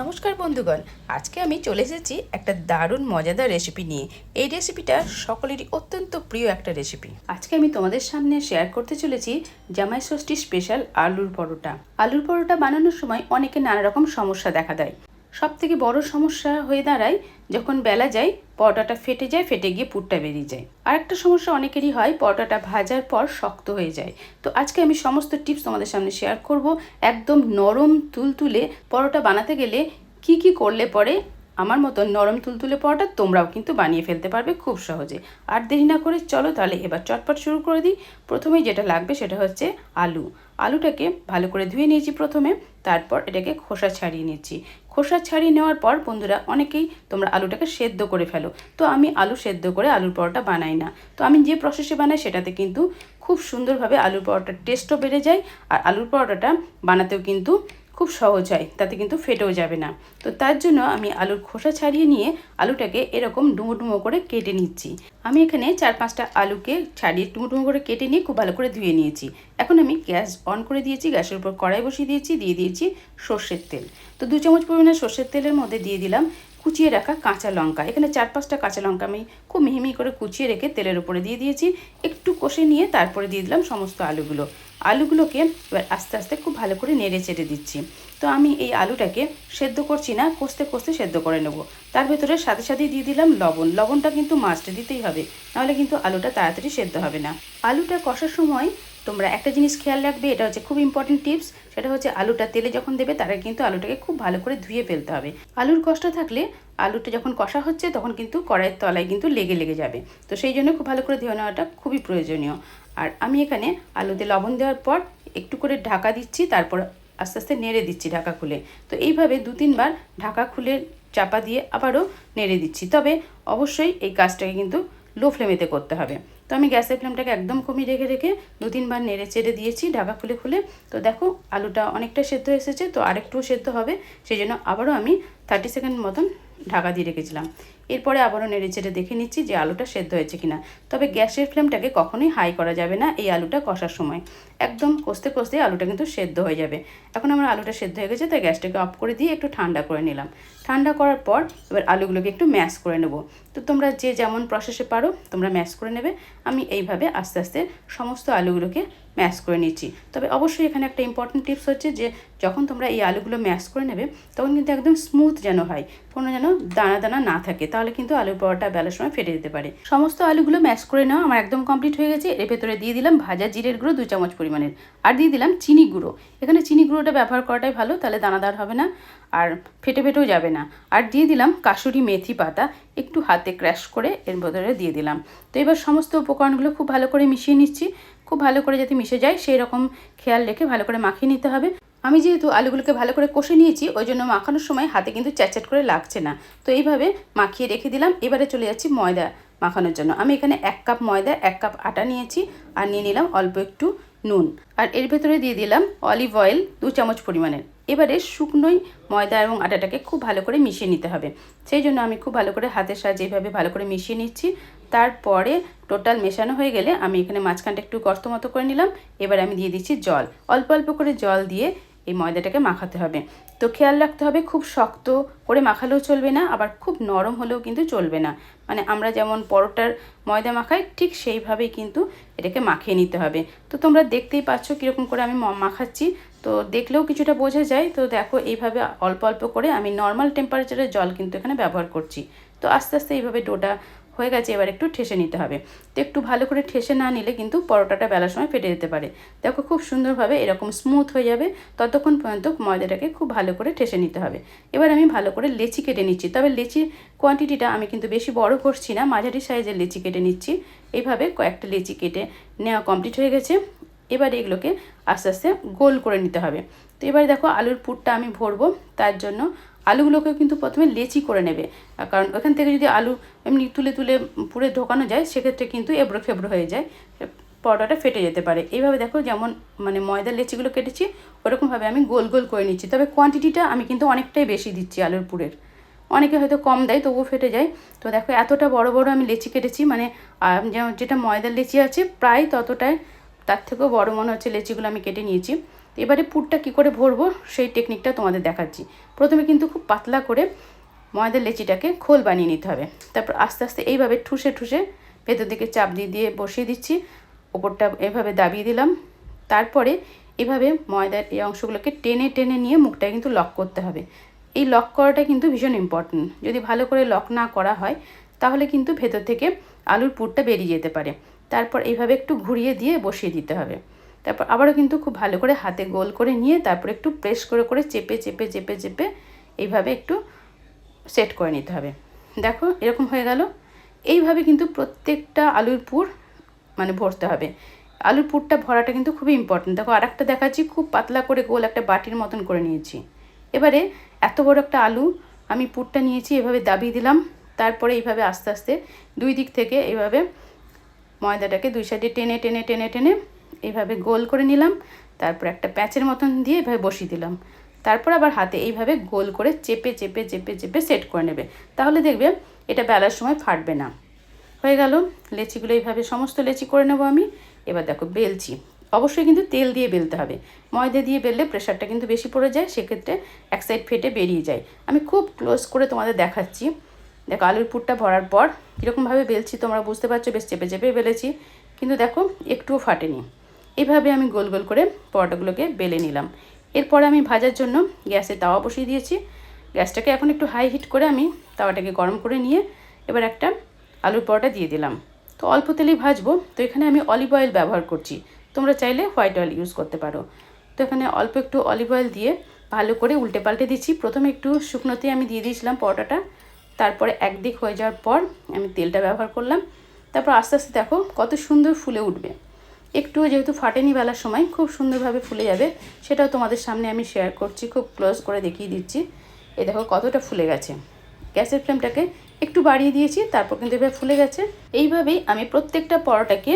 নমস্কার বন্ধুগণ, আজকে আমি চলে এসেছি একটা দারুণ মজাদার রেসিপি নিয়ে। এই রেসিপিটা সকলেরই অত্যন্ত প্রিয় একটা রেসিপি আজকে আমি তোমাদের সামনে শেয়ার করতে চলেছি জামাই ষষ্ঠী স্পেশাল আলুর পরোটা। আলুর পরোটা বানানোর সময় অনেকে নানা রকম সমস্যা দেখা দেয়। সব থেকে বড় সমস্যা হয়ে দাঁড়ায় যখন বেলা যায়, পরোটাটা ফেটে যায়, ফেটে গিয়ে পুরটা বেরিয়ে যায়। আর একটা সমস্যা অনেকেরই হয়, পরোটাটা ভাজার পর শক্ত হয়ে যায়। তো আজকে আমি সমস্ত টিপস তোমাদের সামনে শেয়ার করব। একদম নরম তুলতুলে পরোটা বানাতে গেলে কি কি করলে পরে আমার মতন নরম তুলতুলে পরোটা তোমরাও কিন্তু বানিয়ে ফেলতে পারবে খুব সহজে। আর দেরি না করে চলো তাহলে এবার চটপট শুরু করে দিই। প্রথমেই যেটা লাগবে সেটা হচ্ছে আলু। আলুটাকে ভালো করে ধুয়ে নিয়েছি প্রথমে, তারপর এটাকে খোসা ছাড়িয়ে নিচ্ছি। খোসা ছাড়িয়ে নেওয়ার পর বন্ধুরা, অনেকেই তোমরা আলুটাকে সেদ্ধ করে ফেলো। তো আমি আলু সেদ্ধ করে আলুর পরোটা বানাই না। তো আমি যে প্রসেসে বানাই সেটাতে কিন্তু খুব সুন্দরভাবে আলুর পরোটার টেস্টও বেড়ে যায়, আর আলুর পরোটাটা বানাতেও কিন্তু খুব সহজ হয়, তাতে কিন্তু ফেটেও যাবে না। তো তার জন্য আমি আলুর খোসা ছাড়িয়ে নিয়ে আলুটাকে এরকম ডুমো ডুমো করে কেটে নিচ্ছি। আমি এখানে চার পাঁচটা আলুকে ছাড়িয়ে ডুমো ডুমো করে কেটে নিয়ে খুব ভালো করে ধুয়ে নিয়েছি। এখন আমি গ্যাস অন করে দিয়েছি, গ্যাসের উপর কড়াই বসিয়ে দিয়েছি, দিয়ে দিয়েছি সর্ষের তেল। তো দু চামচ পরিমাণে সর্ষের তেলের মধ্যে দিয়ে দিলাম কুচিয়ে রাখা কাঁচা লঙ্কা। এখানে চার পাঁচটা কাঁচা লঙ্কা আমি খুব মিহি মিহি করে কুচিয়ে রেখে তেলের উপরে দিয়ে দিয়েছি। একটু কষে নিয়ে তারপরে দিয়ে দিলাম সমস্ত আলুগুলো। আলুগুলোকে এবার আস্তে আস্তে খুব ভালো করে নেড়ে চেড়ে দিচ্ছি। তো আমি এই আলুটাকে সেদ্ধ করছি না, কষতে কষতে সেদ্ধ করে নেব। তার ভেতরে সাথে সাথেই দিয়ে দিলাম লবণ। লবণটা কিন্তু মাছটা দিতেই হবে, নাহলে কিন্তু আলুটা তাড়াতাড়ি সেদ্ধ হবে না। আলুটা কষার সময় তোমরা একটা জিনিস খেয়াল রাখবে, এটা হচ্ছে খুব ইম্পর্টেন্ট টিপস সেটা হচ্ছে আলুটা তেলে যখন দেবে তারা কিন্তু আলুটাকে খুব ভালো করে ধুয়ে ফেলতে হবে। আলুর কষ্ট থাকলে আলুটা যখন কষা হচ্ছে তখন কিন্তু কড়াইয়ের তলায় কিন্তু লেগে লেগে যাবে। তো সেই জন্য খুব ভালো করে ধুয়ে নেওয়াটা খুবই প্রয়োজনীয়। আর আমি এখানে আলুতে লবণ দেওয়ার পর একটু করে ঢাকা দিচ্ছি, তারপর আস্তে আস্তে নেড়ে দিচ্ছি ঢাকা খুলে। তো এইভাবে দু তিনবার ঢাকা খুলে চাপা দিয়ে আবারও নেড়ে দিচ্ছি। তবে অবশ্যই এই কাজটাকে কিন্তু লো ফ্লেমেতে করতে হবে। তো আমি গ্যাসের ফ্লেমটাকে একদম কমিয়ে রেখে রেখে দু তিনবার নেড়ে চেড়ে দিয়েছি ঢাকা খুলে খুলে। তো দেখো, আলুটা অনেকটা সেদ্ধ এসেছে, তো আরেকটু সেদ্ধ হবে, সেই জন্য আবারও আমি থার্টি সেকেন্ড মতন ঢাকা দিয়ে রেখেছিলাম। এরপরে আবারও নেড়ে চেড়ে দেখে নিচ্ছি যে আলুটা সেদ্ধ হয়েছে কিনা। তবে গ্যাসের ফ্লেমটাকে কখনোই হাই করা যাবে না এই আলুটা কষার সময়। একদম কষতে কষতে আলুটা কিন্তু সেদ্ধ হয়ে যাবে। এখন আমার আলুটা সেদ্ধ হয়ে গেছে, তাই গ্যাসটাকে অফ করে দিয়ে একটু ঠান্ডা করে নিলাম। ঠান্ডা করার পর এবার আলুগুলোকে একটু ম্যাশ করে নেব। তো তোমরা যে যেমন প্রসেসে পারো, তোমরা ম্যাশ করে নেবে। আমি এইভাবে আস্তে আস্তে সমস্ত আলুগুলোকে ম্যাশ করে নিচ্ছি। তবে অবশ্যই এখানে একটা ইম্পর্টেন্ট টিপস হচ্ছে যে, যখন তোমরা এই আলুগুলো ম্যাশ করে নেবে, তখন কিন্তু একদম স্মুথ যেন হয়, কোনো যেন দানা দানা না থাকে, তাহলে কিন্তু আলুর পরোটা বেলার সময় ফেটে যেতে পারে। সমস্ত আলুগুলো ম্যাশ করে নেওয়া আমার একদম কমপ্লিট হয়ে গেছে। এর ভেতরে দিয়ে দিলাম ভাজা জিরের গুঁড়ো দু চামচ পরিমাণের। আর দিয়ে দিলাম চিনি গুঁড়ো। এখানে চিনি গুঁড়োটা ব্যবহার করাটাই ভালো, তাহলে দানাদার হবে না, আর ফেটে ফেটেও যাবে না। আর দিয়ে দিলাম কাসুরি মেথি পাতা, একটু হাতে ক্র্যাশ করে এর ভেতরে দিয়ে দিলাম। তো এবার সমস্ত উপকরণগুলো খুব ভালো করে মিশিয়ে নিচ্ছি। খুব ভালো করে যাতে মিশে যায়, সেই রকম খেয়াল রেখে ভালো করে মাখিয়ে নিতে হবে। আমি যেহেতু আলুগুলোকে ভালো করে কষে নিয়েছি, ওই জন্য মাখানোর সময় হাতে কিন্তু চ্যাটচ্যাট করে লাগছে না। তো এইভাবে মাখিয়ে রেখে দিলাম। এবারে চলে যাচ্ছি ময়দা মাখানোর জন্য। আমি এখানে এক কাপ ময়দা, এক কাপ আটা নিয়েছি আর নিয়ে নিলাম অল্প একটু নুন। আর এর ভেতরে দিয়ে দিলাম অলিভ অয়েল দু চামচ পরিমাণের এবারে শুকনোই ময়দা এবং আটাটাকে খুব ভালো করে মিশিয়ে নিতে হবে। সেই জন্য আমি খুব ভালো করে হাতের সাহায্যে এইভাবে ভালো করে মিশিয়ে নিচ্ছি। তারপরে টোটাল মেশানো হয়ে গেলে আমি এখানে মাঝখানটা একটু গর্ত মতো করে নিলাম। এবার আমি দিয়ে দিচ্ছি জল। অল্প অল্প করে জল দিয়ে এই ময়দাটাকে মাখাতে হবে। তো খেয়াল রাখতে হবে, খুব শক্ত করে মাখালেও চলবে না, আবার খুব নরম হলেও কিন্তু চলবে না। মানে আমরা যেমন পরোটার ময়দা মাখাই, ঠিক সেইভাবেই কিন্তু এটাকে মাখিয়ে নিতে হবে। তো তোমরা দেখতেই পাচ্ছ কীরকম করে আমি মাখাচ্ছি। তো দেখলেও কিছুটা বোঝা যায়। তো দেখো, এইভাবে অল্প অল্প করে আমি নর্মাল টেম্পারেচারের জল কিন্তু এখানে ব্যবহার করছি। তো আস্তে আস্তে এইভাবে ডোটা হয়ে গেছে, এবার একটু ঠেসে নিতে হবে। তো একটু ভালো করে ঠেসে না নিলে কিন্তু পরোটাটা বেলার সময় ফেটে যেতে পারে। দেখো খুব সুন্দরভাবে এরকম স্মুথ হয়ে যাবে, ততক্ষণ পর্যন্ত ময়দাটাকে খুব ভালো করে ঠেসে নিতে হবে। এবার আমি ভালো করে লেচি কেটে নিচ্ছি, তবে লেচির কোয়ান্টিটিটা আমি কিন্তু বেশি বড় করছি না, মাঝারি সাইজের লেচি কেটে নিচ্ছি। এইভাবে কয়েকটা লেচি কেটে নেওয়া কমপ্লিট হয়ে গেছে। এবার এগুলোকে আস্তে আস্তে গোল করে নিতে হবে। তো এবার দেখো আলুর পুরটা আমি ভরবো, তার জন্য আলুগুলোকে কিন্তু প্রথমে লেচি করে নেবে। কারণ ওখান থেকে যদি আলু এমনি তুলে তুলে পুরে ঢোকানো যায়, সেক্ষেত্রে কিন্তু এবড়ো খেবড়ো হয়ে যায় পরোটাটা ফেটে যেতে পারে। এইভাবে দেখো যেমন মানে ময়দার লেচিগুলো কেটেছি, ওরকমভাবে আমি গোল গোল করে নিচ্ছি। তবে কোয়ান্টিটিটা আমি কিন্তু অনেকটাই বেশি দিচ্ছি আলুর পুরের। অনেকে হয়তো কম দেয়, তবুও ফেটে যায়। তো দেখো এতটা বড় বড় আমি লেচি কেটেছি মানে যেমন যেটা ময়দার লেচি আছে, প্রায় ততটাই তার থেকেও বড় মনে হচ্ছে লেচিগুলো আমি কেটে নিয়েছি। তো এবারে পুরটা কী করে ভরবো? সেই টেকনিকটা তোমাদের দেখাচ্ছি। প্রথমে কিন্তু খুব পাতলা করে ময়দার লেচিটাকে খোল বানিয়ে নিতে হবে। তারপর আস্তে আস্তে এইভাবে ঠুসে ঠুসে ভেতর দিকে চাপ দিয়ে দিয়ে বসিয়ে দিচ্ছি। ওপরটা এভাবে দাবিয়ে দিলাম। তারপরে এভাবে ময়দার এই অংশগুলোকে টেনে টেনে নিয়ে মুখটা কিন্তু লক করতে হবে। এই লক করাটা কিন্তু ভীষণ ইম্পর্টেন্ট যদি ভালো করে লক না করা হয়, তাহলে কিন্তু ভেতর থেকে আলুর পুরটা বেরিয়ে যেতে পারে। তারপর এইভাবে একটু ঘুরিয়ে দিয়ে বসিয়ে দিতে হবে। তারপর আবারও কিন্তু খুব ভালো করে হাতে গোল করে নিয়ে তারপর একটু প্রেস করে করে চেপে চেপে চেপে চেপে এইভাবে একটু সেট করে নিতে হবে। দেখো এরকম হয়ে গেল। এইভাবে কিন্তু প্রত্যেকটা আলুর পুর মানে ভরতে হবে। আলুর পুরটা ভরাটা কিন্তু খুবই ইম্পর্টেন্ট দেখো আর একটা দেখাচ্ছি, খুব পাতলা করে গোল একটা বাটির মতন করে নিয়েছি। এবারে এত বড় একটা আলু আমি পুরটা নিয়েছি, এভাবে দাবিয়ে দিলাম। তারপরে এইভাবে আস্তে আস্তে দুই দিক থেকে এইভাবে ময়দাটাকে দুই সাইডে টেনে টেনে টেনে টেনে এইভাবে গোল করে নিলাম, তারপর একটা প্যাচের মতন দিয়ে এভাবে বসিয়ে দিলাম। তারপর আবার হাতে এইভাবে গোল করে চেপে চেপে চেপে চেপে সেট করে নেবে। তাহলে দেখবে এটা বেলার সময় ফাটবে না। হয়ে গেল। লেচিগুলো এইভাবে সমস্ত লেচি করে নেব আমি। এবার দেখো বেলছি। অবশ্যই কিন্তু তেল দিয়ে বেলতে হবে। ময়দা দিয়ে বেললে প্রেশারটা কিন্তু বেশি পড়ে যায়, সেক্ষেত্রে এক সাইড ফেটে বেরিয়ে যায়। আমি খুব ক্লোজ করে তোমাদের দেখাচ্ছি। দেখো আলুর পুরটা ভরার পর কীরকমভাবে বেলছি তোমরা বুঝতে পারছ, বেশ চেপে চেপে বেলেছি। কিন্তু দেখো একটুও ফাটেনি। এইভাবে আমি গোল গোল করে পরোটাগুলোকে বেলে নিলাম। এরপরে আমি ভাজার জন্য গ্যাসে তাওয়া বসিয়ে দিয়েছি। গ্যাসটাকে এখন একটু হাই হিট করে আমি তাওয়াটাকে গরম করে নিয়ে এবার একটা আলুর পরোটা দিয়ে দিলাম। তো অল্প তেলেই ভাজবো। তো এখানে আমি অলিভ অয়েল ব্যবহার করছি। তোমরা চাইলে হোয়াইট অয়েল ইউজ করতে পারো। তো এখানে অল্প একটু অলিভ অয়েল দিয়ে ভালো করে উল্টে পাল্টে দিচ্ছি। প্রথমে একটু শুকনোতে আমি দিয়ে দিয়েছিলাম পরোটাটা। তারপরে একদিক হয়ে যাওয়ার পর আমি তেলটা ব্যবহার করলাম। তারপর আস্তে আস্তে দেখো কত সুন্দর ফুলে উঠবে। একটু যেহেতু ফাটেনি বেলার সময়, খুব সুন্দরভাবে ফুলে যাবে, সেটাও তোমাদের সামনে আমি শেয়ার করছি, খুব ক্লোজ করে দেখিয়ে দিচ্ছি। এ দেখো কতটা ফুলে গেছে। গ্যাসের ফ্লেমটাকে একটু বাড়িয়ে দিয়েছি, তারপর কিন্তু এবার ফুলে গেছে। এইভাবেই আমি প্রত্যেকটা পরোটাকে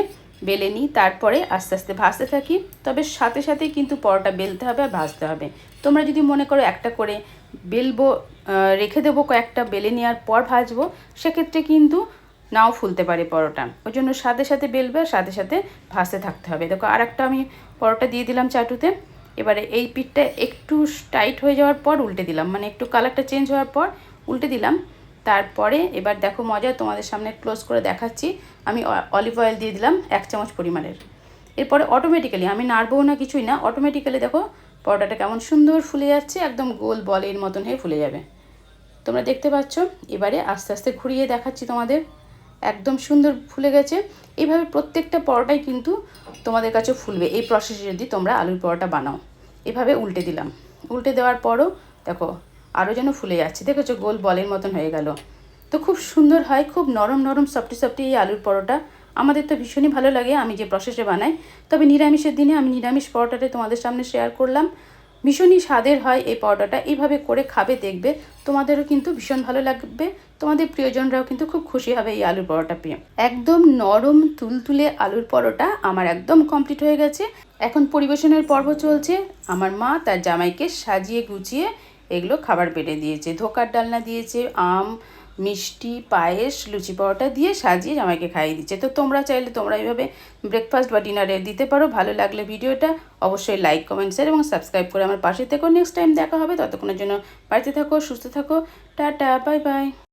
বেলে নিই, তারপরে আস্তে আস্তে ভাজতে থাকি। তবে সাথে সাথেই কিন্তু পরোটা বেলতে হবে আর ভাজতে হবে। তোমরা যদি মনে করো একটা করে বেলবো রেখে দেবো, কয়েকটা বেলে নেওয়ার পর ভাজবো, সেক্ষেত্রে কিন্তু নাও ফুলতে পারে পরোটা। ওই জন্য সাথে সাথে বেলবে, সাথে সাথে ভাজতে থাকতে হবে। দেখো আর একটা আমি পরোটা দিয়ে দিলাম চাটুতে। এবারে এই পিঠটা একটু টাইট হয়ে যাওয়ার পর উল্টে দিলাম। মানে একটু কালারটা চেঞ্জ হওয়ার পর উল্টে দিলাম। তারপরে এবার দেখো, মজা তোমাদের সামনে ক্লোজ করে দেখাচ্ছি। আমি অলিভ অয়েল দিয়ে দিলাম এক চামচ পরিমাণের। এরপরে অটোমেটিক্যালি আমি নাড়বও না কিছুই না অটোমেটিক্যালি দেখো পরোটাটা কেমন সুন্দর ফুলে যাচ্ছে, একদম গোল বলের মতন হয়ে ফুলে যাবে। তোমরা দেখতে পাচ্ছ? এবারে আস্তে আস্তে ঘুরিয়ে দেখাচ্ছি তোমাদের। একদম সুন্দর ফুলে গেছে। এইভাবে প্রত্যেকটা পরোটাই কিন্তু তোমাদের কাছে ফুলবে। এই প্রসেসে যদি তোমরা আলুর পরোটা বানাও। এভাবে উল্টে দিলাম। উল্টে দেওয়ার পরও দেখো, আরও যেন ফুলে যাচ্ছে। দেখেছ, গোল বলের মতন হয়ে গেল। তো খুব সুন্দর হয়, খুব নরম নরম সফটি সফটি এই আলুর পরোটা। আমাদের তো ভীষণই ভালো লাগে আমি যে প্রসেসে বানাই। তবে নিরামিষের দিনে আমি নিরামিষ পরোটাটা তোমাদের সামনে শেয়ার করলাম। ভীষণই স্বাদের হয় এই পরোটাটা। এইভাবে করে খাবে, দেখবে। তোমাদেরও কিন্তু ভীষণ ভালো লাগবে। তোমাদের প্রিয়জনরাও কিন্তু খুব খুশি হবে এই আলুর পরোটা পেয়ে। একদম নরম, তুলতুলে আলুর পরোটা আমার একদম কমপ্লিট হয়ে গেছে। এখন পরিবেশনের পর্ব চলছে। আমার মা তার জামাইকে সাজিয়ে গুছিয়ে এগুলো খাবার বেড়ে দিয়েছে। ধোকার ডালনা দিয়েছে, আম, মিষ্টি, পায়েস, লুচি পরোটা দিয়ে সাজিয়ে জামাইকে খাইয়ে দিচ্ছে। তো তোমরা চাইলে তোমরা এইভাবে ব্রেকফাস্ট বা ডিনারে দিতে পারো। ভালো লাগলে ভিডিওটা অবশ্যই লাইক কমেন্ট শেয়ার এবং সাবস্ক্রাইব করে আমার পাশে থেকো। নেক্সট টাইম দেখা হবে, ততক্ষণের জন্য বাড়িতে থাকো, সুস্থ থাকো। Tata bye bye